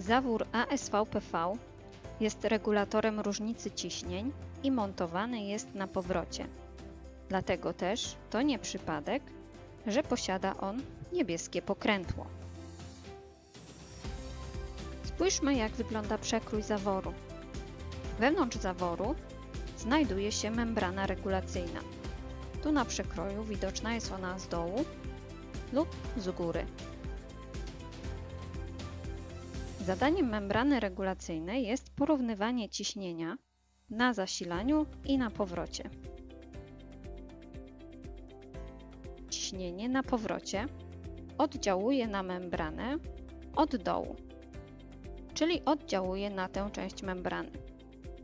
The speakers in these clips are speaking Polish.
Zawór ASV-PV jest regulatorem różnicy ciśnień i montowany jest na powrocie. Dlatego też to nie przypadek, że posiada on niebieskie pokrętło. Spójrzmy jak wygląda przekrój zaworu. Wewnątrz zaworu znajduje się membrana regulacyjna. Tu na przekroju widoczna jest ona z dołu lub z góry. Zadaniem membrany regulacyjnej jest porównywanie ciśnienia na zasilaniu i na powrocie. Ciśnienie na powrocie oddziałuje na membranę od dołu, czyli oddziałuje na tę część membrany.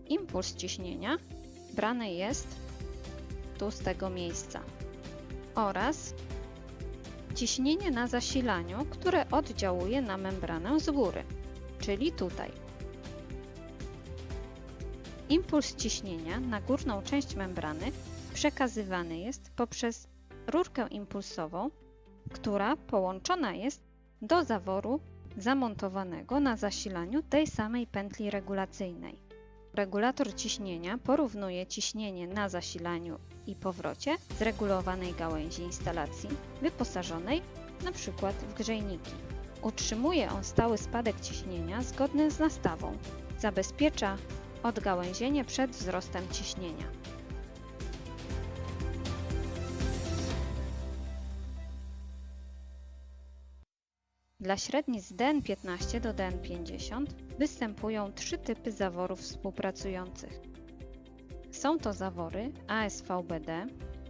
Impuls ciśnienia brany jest tu z tego miejsca oraz ciśnienie na zasilaniu, które oddziałuje na membranę z góry, czyli tutaj. Impuls ciśnienia na górną część membrany przekazywany jest poprzez rurkę impulsową, która połączona jest do zaworu zamontowanego na zasilaniu tej samej pętli regulacyjnej. Regulator ciśnienia porównuje ciśnienie na zasilaniu i powrocie z regulowanej gałęzi instalacji wyposażonej np. w grzejniki. Utrzymuje on stały spadek ciśnienia zgodny z nastawą. Zabezpiecza odgałęzienie przed wzrostem ciśnienia. Dla średnic DN15 do DN50 występują trzy typy zaworów współpracujących. Są to zawory ASVBD,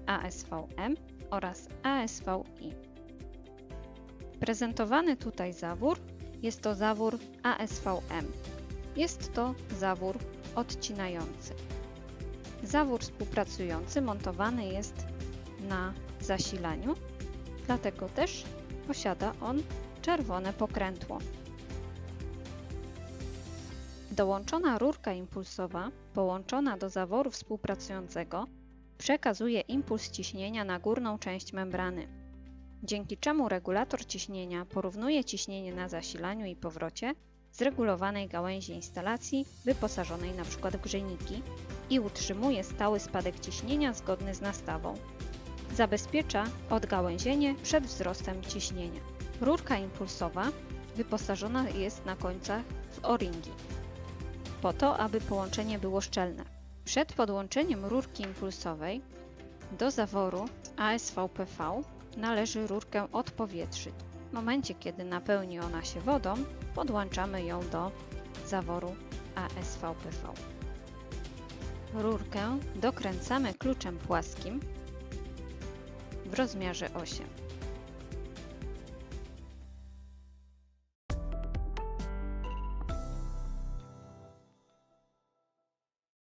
ASVM oraz ASVI. Prezentowany tutaj zawór jest to zawór ASVM. Jest to zawór odcinający. Zawór współpracujący montowany jest na zasilaniu, dlatego też posiada on czerwone pokrętło. Dołączona rurka impulsowa, połączona do zaworu współpracującego, przekazuje impuls ciśnienia na górną część membrany, dzięki czemu regulator ciśnienia porównuje ciśnienie na zasilaniu i powrocie z regulowanej gałęzi instalacji wyposażonej np. w grzejniki i utrzymuje stały spadek ciśnienia zgodny z nastawą. Zabezpiecza odgałęzienie przed wzrostem ciśnienia. Rurka impulsowa wyposażona jest na końcach w o-ringi, po to, aby połączenie było szczelne. Przed podłączeniem rurki impulsowej do zaworu ASV-PV należy rurkę odpowietrzyć. W momencie, kiedy napełni ona się wodą, podłączamy ją do zaworu ASV-PV. Rurkę dokręcamy kluczem płaskim w rozmiarze 8.